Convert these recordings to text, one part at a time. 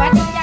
วัส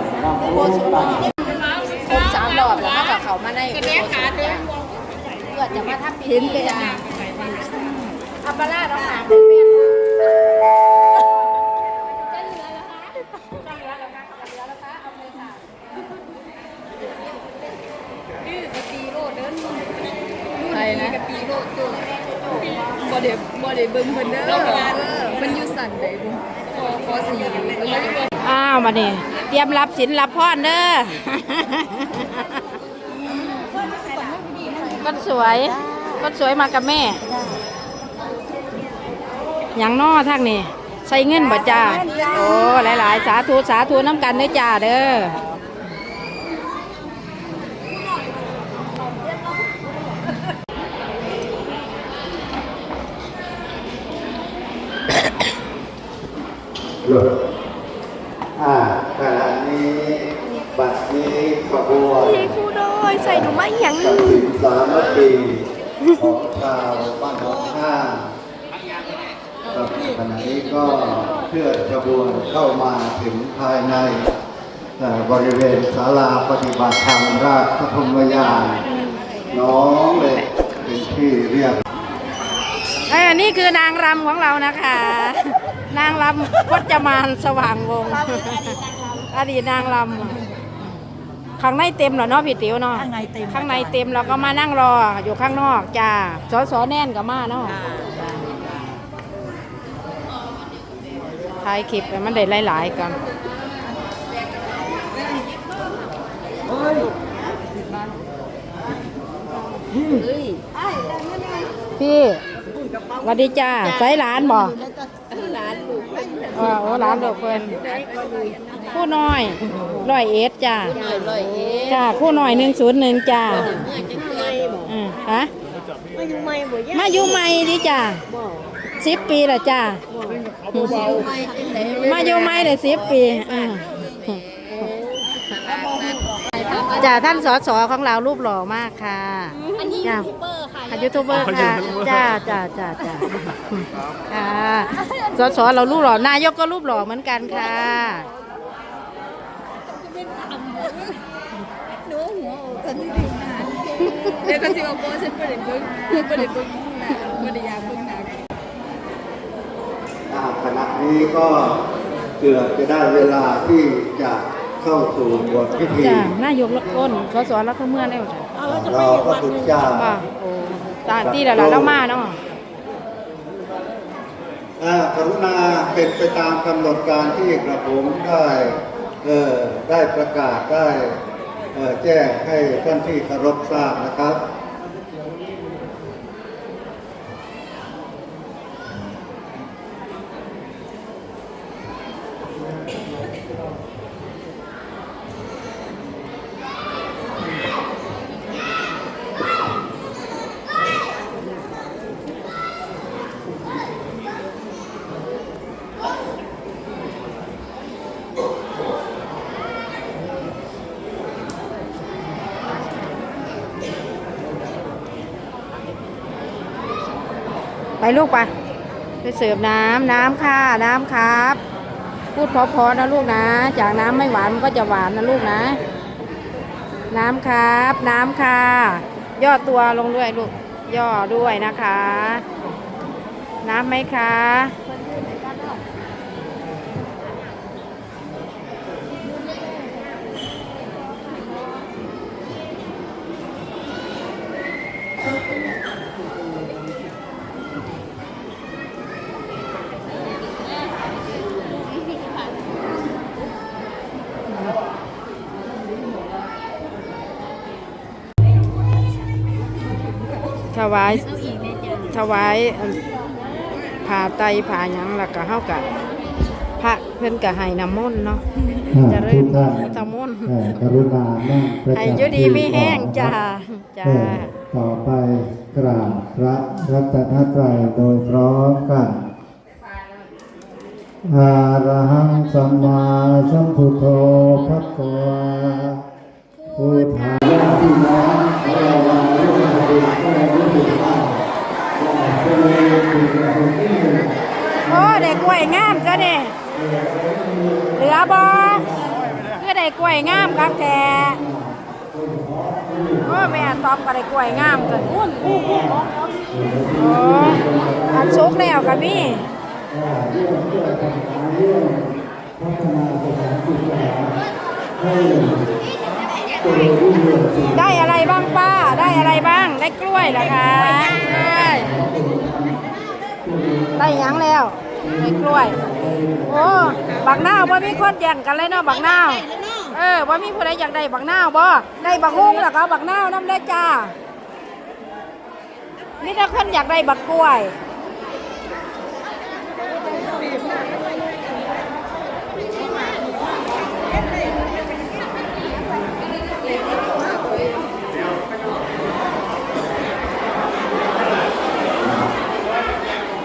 อย่าฟังโบสุครบสามรอบแล้วก็เขามาในโบสุจ้าเพื่อจะมาทับพิธีจ้าอัปปะลาต้องหาเป็นเมียบ่เด้บ่ได้เบิ่งเพิ่นเด้อมันอยู่สั่นได้บ่พอพอสีอ้าวมานี่ เตรียมรับศีลรับพรเด้อคนสวยคนสวยมากับแม่อย่างนอทางนี่ใส่เงินบ่จ้าโอ้หลาย ๆ สาธุสาธุน้ำกันเด้อจ้าเด้อหลุด อ่าขณะนี้บัดนี้ขบวนยายครูโดยใส่หนูมาอย่างตัดสินสามัคคีของชาวบ้านหนองห้าขณะนี้ก็เคลื่อนขบวนเข้ามาถึงภายในบริเวณศาลาปฏิบัติธรรมราชพรมยานน้องเลยเป็นที่เรียกเอ้ยนี่คือนางรำของเรานะคะ นางรำพจมานสว่างวงศ์อดีตนางรำข้างในเต็มเหรอเนาะพี่ติ๋วเนาะข้างในเต็มข้างในเต็มเราก็มานั่งรออยู่ข้างนอกจ้าสอสอแน่นกับมาเนาะถ่ายคลิปให้มันได้หลายๆกันพี่สวัสดีจ้าใส่หลานบ่หลานลู กอ๋อโอ้หลานดอกเพิ่นผู้น้อยร้อยเอ็ดจ้าร้อยเอ็ดจ้าผู้น้อยหนึ่งศูนย์หนึ่งจ้าเมื่อจะเคยบอกอืมฮะมาอยู่ไม่บ่ยมาอยู่ใหม่ดิจ้าบอกสิบปีละจ้าไม่จังไหนมาอยู่ใหม่ได้สิบปีอืมจ้าท่านสสของเรารูปหล่อมากค่ะจ้า ยูทูบเบอร์ค่ะจ้าจ้าจ้าจ้าค่ะสสเรารูปหล่อนายกก็รูปหล่อเหมือนกันค่ะหนูหัวอกกันดีนะเดี๋ยวก็สิว่าโบฉันบ่ได้เบิ่งบ่ได้เบิ่งหน้าบ่ได้อยากเบิ่งหน้าอ่าขณะนี้ก็เกือบจะได้เวลาที่จะเข้าสู่บทพิธีจ้านายกละก้นสสแล้วก็เมื่อแล้วจ้ะรอพระคุณเจ้า ต่าโอ้ตาที่ละละแล้วมาเนาะอ่ากรุณาเป็นไปตามกำหนดการที่กระผมได้เออได้ประกาศได้เออแจ้งให้ท่านที่เคารพทราบนะครับ ไปลูกไป ไปเสิร์ฟน้ำน้ำค่ะน้ำครับ พูดเพอๆนะลูกนะ จากน้ำไม่หวานมันก็จะหวานนะลูกนะ น้ำครับ น้ำค่ะ ย่อตัวลงด้วยลูก ย่อด้วยนะคะ น้ำไหมคะ ถวายถวายอันผ่าไตผ่าหยังแล้วก็เฮากับพระเพิ่นก็ให้น้ำมนต์เนาะเจะเริ่มทุกท่านพุทธมนต์เอ่อกรุณานั่งประให้จำอยู่ดีไม่แห้งจ้าจ้า เอ่อต่อไปกราบพระรัตนตรัยโดยพร้อมกันอาระหังสัมมาสัมพุทโธพระกวา พุทธาญาติพี่น้องของเราวันนี้เราเองก็รู้สึกว่าเป็นเรื่องที่โอ้ได้กล้วยงามจ้ะเนี่ยเหลือบ่คือได้กล้วยงามคักแท้โอ้แม่ตอมก็ได้กล้วยงามจ้ะโอ้อันสุกแล้วก็มี ได้อะไรบ้างป้า ได้อะไรบ้าง ได้กล้วยเหรอคะได้ได้ยังแล้วได้กล้วย โอ้บักนาว่ามีคนแย่งกันเลยเนาะบักนาเออว่ามีผู้ใดอยากได้บักนาวบ่ได้บักฮุ้งแล้วก็บักนาน้ำได้จ้านี่ถ้าคนอยากได้บักกล้วย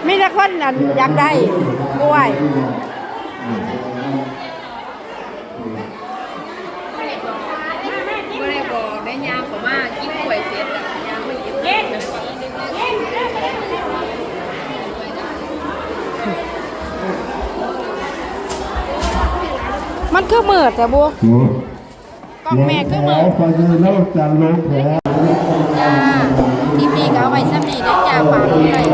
มีแต่คนนั้นอยากได้กล้วยไม่ได้บอกได้ยามเขามากินกล้วยเสร็จแล้วยามไม่กินเย็นมันคือมืดจ้ะบัวกล้องแม่คือมืดจ้าที่นี่เขาไว้ซ้ำนี่นะจ้าฝากเลย